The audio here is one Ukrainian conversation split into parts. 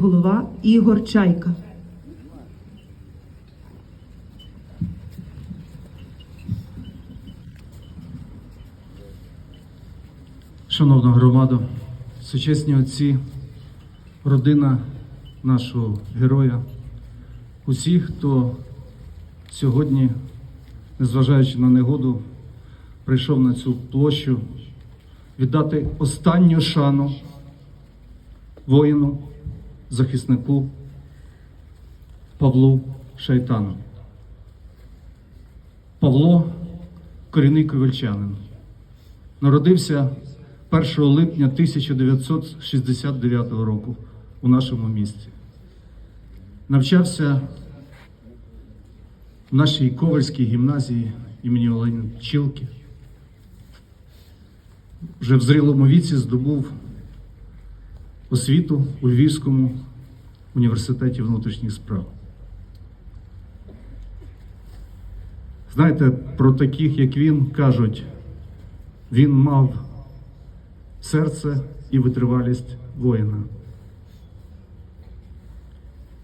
Голова Ігор Чайка. Шановна громада, сучасні отці, родина нашого героя, усі, хто сьогодні, незважаючи на негоду, прийшов на цю площу віддати останню шану воїну, захиснику Павлу Шайтану. Павло корінний ковальчанин. Народився 1 липня 1969 року у нашому місті. Навчався в нашій Ковальській гімназії імені Олені Чілки. Вже в зрілому віці здобув освіту у Львівському університеті внутрішніх справ. Знаєте, про таких, як він, кажуть, він мав серце і витривалість воїна.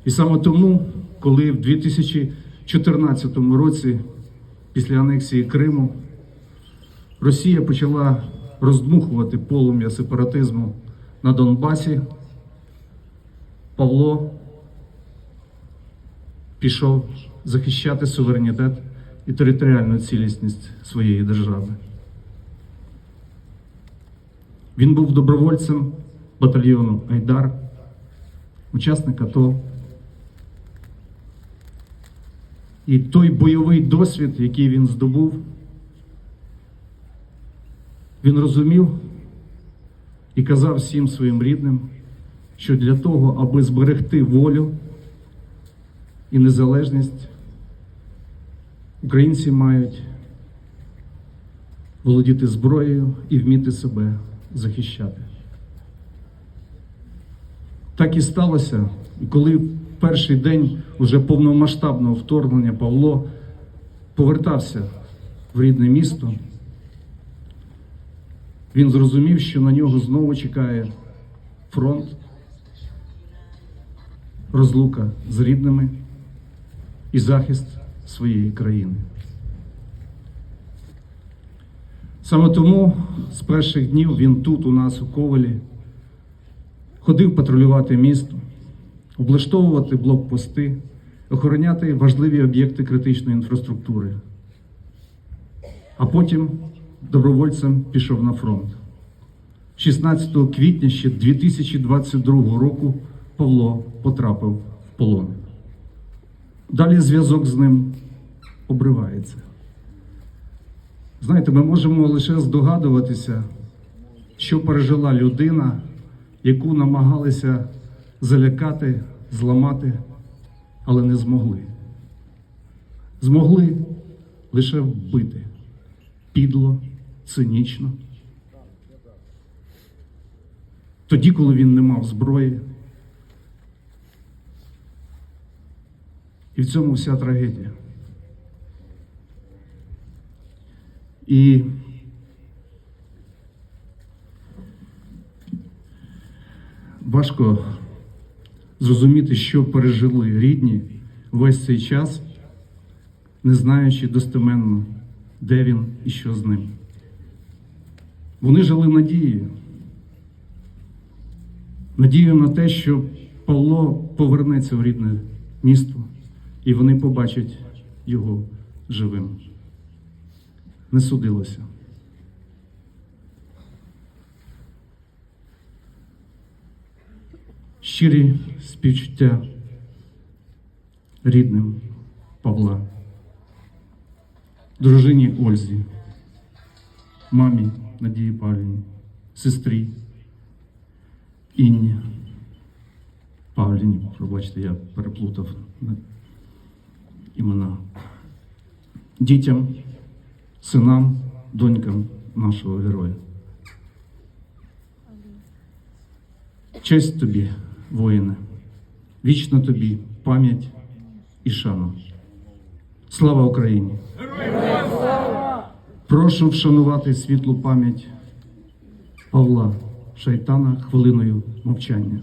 І саме тому, коли в 2014 році, після анексії Криму, Росія почала роздмухувати полум'я сепаратизму на Донбасі, Павло пішов захищати суверенітет і територіальну цілісність своєї держави. Він був добровольцем батальйону Айдар, учасник АТО. І той бойовий досвід, який він здобув, він розумів і казав всім своїм рідним, що для того, аби зберегти волю і незалежність, українці мають володіти зброєю і вміти себе захищати. Так і сталося, коли перший день уже повномасштабного вторгнення Павло повертався в рідне місто, він зрозумів, що на нього знову чекає фронт, розлука з рідними і захист своєї країни. Саме тому з перших днів він тут, у нас, у Ковалі, ходив патрулювати місто, облаштовувати блокпости, охороняти важливі об'єкти критичної інфраструктури. А потім добровольцем пішов на фронт. 16 квітня ще 2022 року Павло потрапив в полон. Далі зв'язок з ним обривається. Знаєте, ми можемо лише здогадуватися, що пережила людина, яку намагалися залякати, зламати, але не змогли. Змогли лише вбити підло, цинічно. Тоді, коли він не мав зброї. І в цьому вся трагедія. І важко зрозуміти, що пережили рідні весь цей час, не знаючи достеменно, де він і що з ним. Вони жили надією. Надією на те, що Павло повернеться в рідне місто, і вони побачать його живим не судилося. Щирі співчуття рідним Павла, дружині Ользі, мамі Надії Павлівні, сестрі Інні Павлівні, пробачте, я переплутав імена, дітям синам, донькам нашого героя. Честь тобі, воїне, вічна тобі пам'ять і шана. Слава Україні! Прошу вшанувати світлу пам'ять Павла Шайтана хвилиною мовчання.